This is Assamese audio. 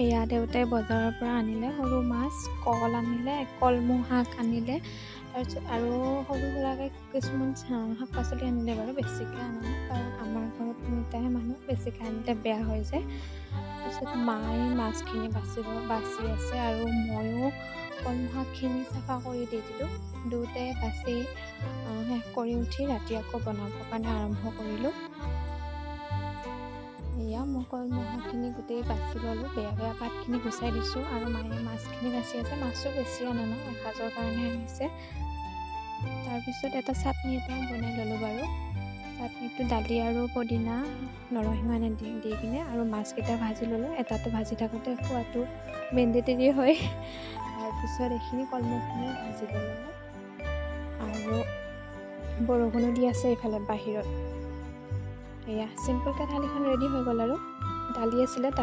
এয়া দেউতাই বজাৰৰ পৰা আনিলে সৰু মাছ কল আনিলে কলমৌ শাক আনিলে তাৰপিছত আৰু সৰু সুৰাকৈ কিছুমান শাক পাচলি আনিলে বাৰু বেছিকৈ আনা কাৰণ আমাৰ ঘৰত তিনিটাহে মানুহ বেছিকৈ আনিলে বেয়া হৈ যায় তাৰপিছত মায়ে মাছখিনি বাচিব বাচি আছে আৰু ময়ো কলমৌ শাকখিনি চাফা কৰি দি দিলোঁ। দুয়োটাই বাচি শেষ কৰি উঠি ৰাতি আকৌ বনাবৰ কাৰণে আৰম্ভ কৰিলোঁ। এয়া মই কলমৌ শাকখিনি গোটেই বাচি ল'লোঁ বেয়া বেয়া পাতখিনি গুচাই দিছোঁ আৰু মায়ে মাছখিনি বাচি আছে মাছো বেছি অনা নাই এসাঁজৰ কাৰণে আনিছে। তাৰপিছত এটা চাটনি এটা বনাই ল'লোঁ বাৰু। চাটনিটো দালি আৰু পদিনা নৰসিংহ এনে দি দি কিনে আৰু মাছকেইটা ভাজি ল'লোঁ এটাটো ভাজি থাকোঁতে খোৱাটো মেণ্ডেটেৰী হয়। তাৰপিছত এইখিনি কলমৌখিনি ভাজি ল'লোঁ। আৰু বৰষুণো দি আছে এইফালে বাহিৰত। এয়া চিম্পলকৈ থালিখন ৰেডি হৈ গ'ল আৰু। দালি আছিলে দালি